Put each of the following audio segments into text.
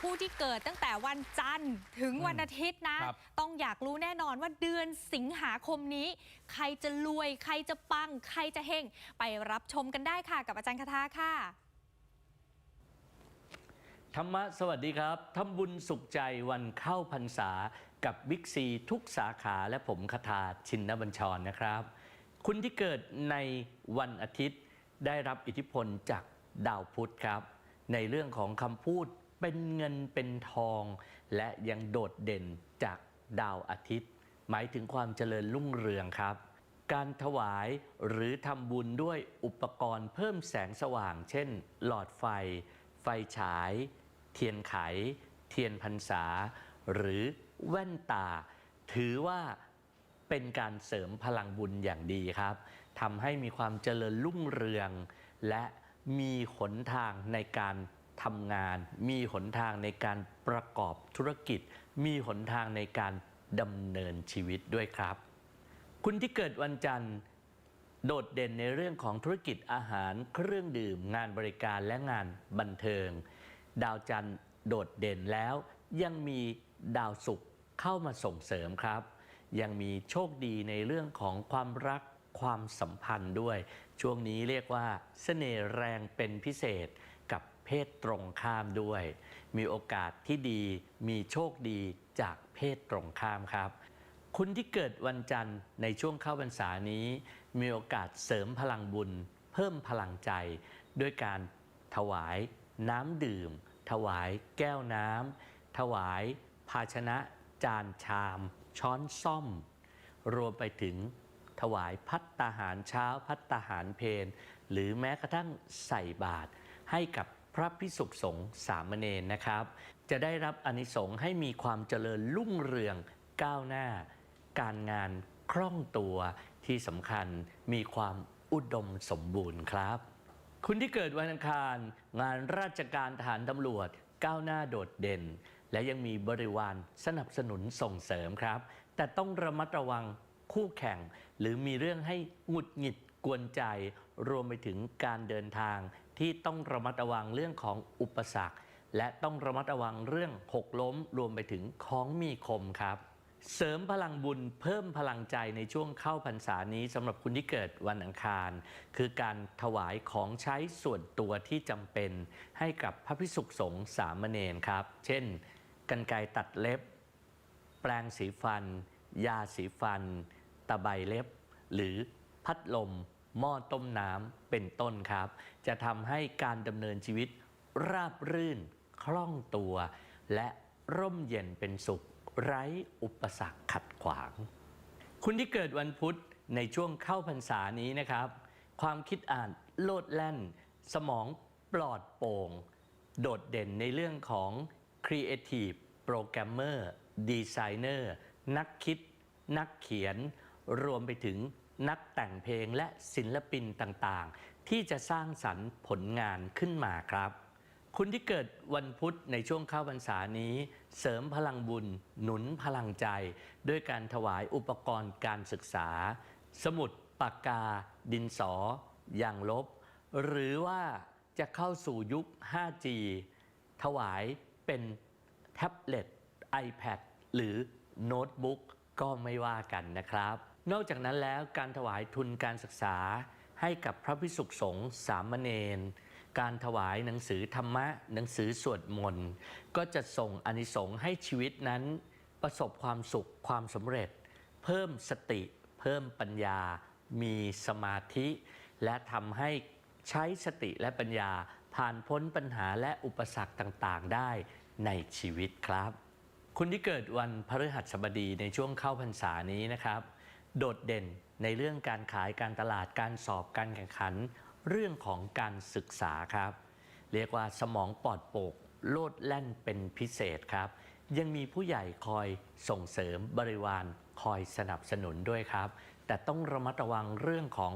ผู้ที่เกิดตั้งแต่วันจันทร์ถึงวันอาทิตย์นะ ครับ ต้องอยากรู้แน่นอนว่าเดือนสิงหาคมนี้ ใครจะรวย ใครจะปัง ใครจะเฮงไปรับชมกันได้ค่ะ กับอาจารย์คาทาค่ะ ธรรมะสวัสดีครับทำบุญสุขใจวันเข้าพรรษา กับบิ๊กซีทุกสาขาและผมคทาชินนบัญชรนะครับ คุณที่เกิดในวันอาทิตย์ได้รับอิทธิพลจากดาวพุธครับ ในเรื่องของคำพูด เป็นเงินเป็นทอง และยังโดดเด่นจากดาวอาทิตย์ หมายถึงความเจริญรุ่งเรืองครับ การถวายหรือทำบุญด้วยอุปกรณ์เพิ่มแสงสว่าง เช่น หลอดไฟ ไฟฉาย เทียนไข เทียนพรรษา หรือแว่นตา ถือว่าเป็นการเสริมพลังบุญอย่างดีครับทำให้มีความเจริญรุ่งเรือง และมีหนทางในการ ทำงาน มีหนทางในการประกอบธุรกิจ มีหนทางในการดำเนินชีวิตด้วยครับ คุณที่เกิดวันจันทร์ โดดเด่นในเรื่องของธุรกิจอาหารเครื่องดื่ม งานบริการและงานบันเทิง ดาวจันทร์โดดเด่นแล้ว ยังมีดาวศุกร์เข้ามาส่งเสริมครับ ยังมีโชคดีในเรื่องของความรักความสัมพันธ์ด้วย ช่วงนี้เรียกว่าเสน่ห์แรงเป็นพิเศษ เพศตรงข้ามด้วย มีโอกาสที่ดี มีโชคดีจากเพศตรงข้ามครับ คุณที่เกิดวันจันทร์ในช่วงเข้าพรรษานี้ มีโอกาสเสริมพลังบุญ เพิ่มพลังใจ ด้วยการถวายน้ำดื่ม ถวายแก้วน้ำถวายภาชนะ จานชาม ช้อนซ่อม รวมไปถึงถวายพัตตาหารเช้าพัตตาหารเพนหรือแม้กระทั่งใส่บาตรให้กับ ระพิสุขสงฆ์สามเณรนะครับ จะได้รับอนิสงส์ให้มีความเจริญรุ่งเรืองก้าวหน้า การงานคล่องตัวที่สำคัญมีความอุดมสมบูรณ์ครับ คุณที่เกิดวันอังคาร งานราชการทหารตำรวจก้าวหน้าโดดเด่น และยังมีบริวารสนับสนุนส่งเสริมครับ แต่ต้องระมัดระวังคู่แข่ง หรือมีเรื่องให้หงุดหงิดกวนใจ รวมไปถึงการเดินทาง ที่ต้องระมัดระวังเรื่องของอุปสรรค และต้องระมัดระวังเรื่องหกล้มรวมไปถึงของมีคมครับ เสริมพลังบุญเพิ่มพลังใจในช่วงเข้าพรรษานี้สำหรับคุณที่เกิดวันอังคาร คือการถวายของใช้ส่วนตัวที่จำเป็น ให้กับพระพิสุขสงฆ์สามเณรครับ เช่นกันไกตัดเล็บ แปรงสีฟัน ยาสีฟัน ตะไบเล็บ หรือพัดลม หม้อต้มน้ำเป็นต้นครับ จะทำให้การดำเนินชีวิตราบรื่น คล่องตัว และร่มเย็นเป็นสุข ไร้อุปสรรคขัดขวาง คุณที่เกิดวันพุธในช่วงเข้าพรรษานี้นะครับ ความคิดอ่านโลดแล่น สมองปลอดโปร่ง โดดเด่นในเรื่องของ Creative Programmer Designer นักคิด นักเขียน รวมไปถึง นักแต่งเพลงและศิลปินต่างๆ ที่จะสร้างสรรค์ผลงานขึ้นมาครับ คุณที่เกิดวันพุธในช่วงเข้าพรรษานี้ เสริมพลังบุญ หนุนพลังใจ ด้วยการถวายอุปกรณ์การศึกษา สมุดปากกา ดินสอ อย่างลบ หรือว่าจะเข้าสู่ยุค 5G ถวายเป็นแท็บเล็ต iPad หรือโน้ตบุ๊กก็ไม่ว่ากันนะครับนอกจากนั้นแล้วการถวายทุนการศึกษาให้กับพระพิสุขสงฆ์สามเณรการถวายหนังสือธรรมะ หนังสือสวดมนต์ก็จะส่งอานิสงส์ให้ชีวิตนั้น ประสบความสุขความสำเร็จ เพิ่มสติ เพิ่มปัญญา มีสมาธิ และทำให้ใช้สติและปัญญาผ่านพ้นปัญหาและอุปสรรคต่างๆ ได้ในชีวิตครับ คุณที่เกิดวันพฤหัสบดีในช่วงเข้าพรรษานี้นะครับ โดดเด่นในเรื่องการขายการตลาดการสอบการแข่งขัน เรื่องของการศึกษาครับ เรียกว่าสมองปลอดโปร่งโลดแล่นเป็นพิเศษครับ ยังมีผู้ใหญ่คอยส่งเสริมบริวารคอยสนับสนุนด้วยครับ แต่ต้องระมัดระวังเรื่องของ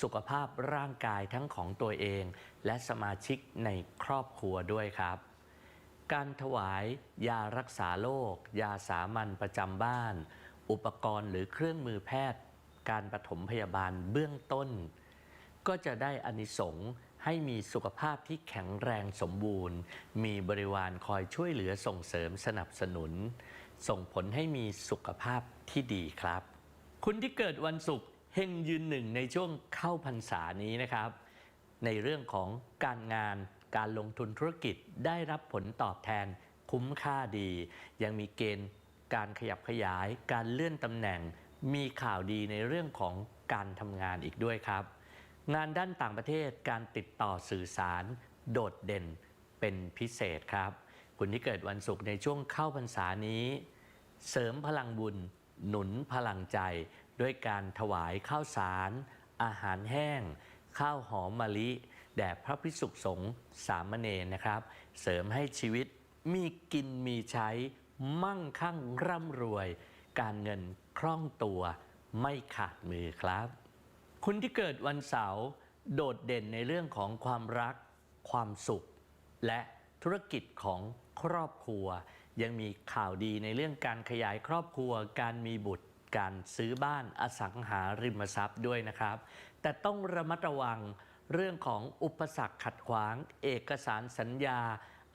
สุขภาพร่างกายทั้งของตัวเอง และสมาชิกในครอบครัวด้วยครับ การถวาย ยารักษาโรคยาสามัญประจำบ้าน อุปกรณ์หรือเครื่องมือแพทย์การปฐมพยาบาลเบื้องต้น ก็จะได้อานิสงส์ให้มีสุขภาพที่แข็งแรงสมบูรณ์ มีบริวารคอยช่วยเหลือส่งเสริมสนับสนุน ส่งผลให้มีสุขภาพที่ดีครับ คุณที่เกิดวันศุกร์เฮงยืนหนึ่งในช่วงเข้าพรรษานี้นะครับ ในเรื่องของการงานการลงทุนธุรกิจได้รับผลตอบแทนคุ้มค่าดี ยังมีเกณฑ์ การขยับขยาย การเลื่อนตำแหน่ง มีข่าวดีในเรื่องของการทำงานอีกด้วยครับ งานด้านต่างประเทศการติดต่อสื่อสาร โดดเด่นเป็นพิเศษครับ คุณที่เกิดวันศุกร์ในช่วงเข้าพรรษานี้ เสริมพลังบุญ หนุนพลังใจ ด้วยการถวายข้าวสาร อาหารแห้ง ข้าวหอมมะลิ แด่พระพิสุขสงฆ์สามเณรนะครับ เสริมให้ชีวิตมีกินมีใช้ มั่งคั่งร่ำรวย การเงินคล่องตัวไม่ขาดมือครับ คุณที่เกิดวันเสาร์โดดเด่นในเรื่องของความรัก ความสุข และธุรกิจของครอบครัว ยังมีข่าวดีในเรื่องการขยายครอบครัว การมีบุตร การซื้อบ้านอสังหาริมทรัพย์ด้วยนะครับ แต่ต้องระมัดระวังเรื่องของอุปสรรคขัดขวาง เอกสารสัญญา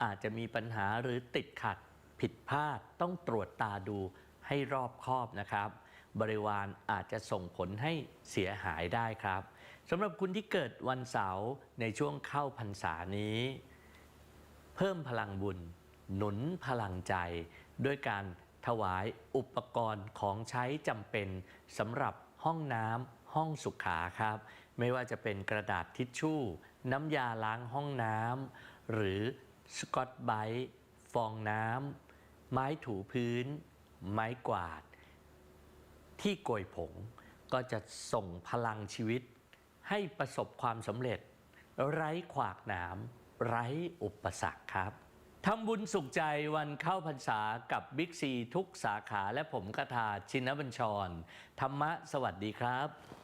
อาจจะมีปัญหาหรือติดขัด ผิดพลาดต้องตรวจตาดูให้รอบคอบนะครับ บริวารอาจจะส่งผลให้เสียหายได้ครับสำหรับคุณที่เกิดวันเสาร์ในช่วงเข้าพรรษานี้ เพิ่มพลังบุญ หนุนพลังใจ ด้วยการถวายอุปกรณ์ของใช้จำเป็นสำหรับห้องน้ำห้องสุขาครับ ไม่ว่าจะเป็นกระดาษทิชชู่ น้ำยาล้างห้องน้ำหรือสกอตไบร์ฟองน้ำ ไม้ถูพื้น ไม้กวาด ที่โกยผงก็จะส่งพลังชีวิต ให้ประสบความสำเร็จ ไร้ขวากหนามไร้อุปสรรคครับทำบุญสุขใจวันเข้าพรรษากับบิ๊กซีทุกสาขาและผมคาถาชินบัญชร ธรรมะสวัสดีครับ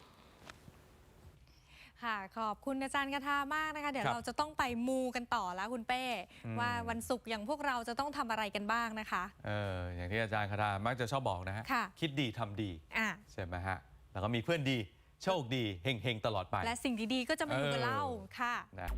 ค่ะ ขอบคุณอาจารย์คาทามากนะคะ เดี๋ยวครับเราจะต้องไปมูกันต่อแล้วคุณเป้ อืม ว่าวันศุกร์อย่างพวกเราจะต้องทำอะไรกันบ้างนะคะ เอออย่างที่อาจารย์คาทามักจะชอบบอกนะฮะค่ะ คิดดีทำดี อะใช่ไหมฮะ แล้วก็มีเพื่อนดี โชคดีเฮงๆ ตลอดไปและสิ่งดีๆก็จะมาอยู่กับเออเราค่ะ นะ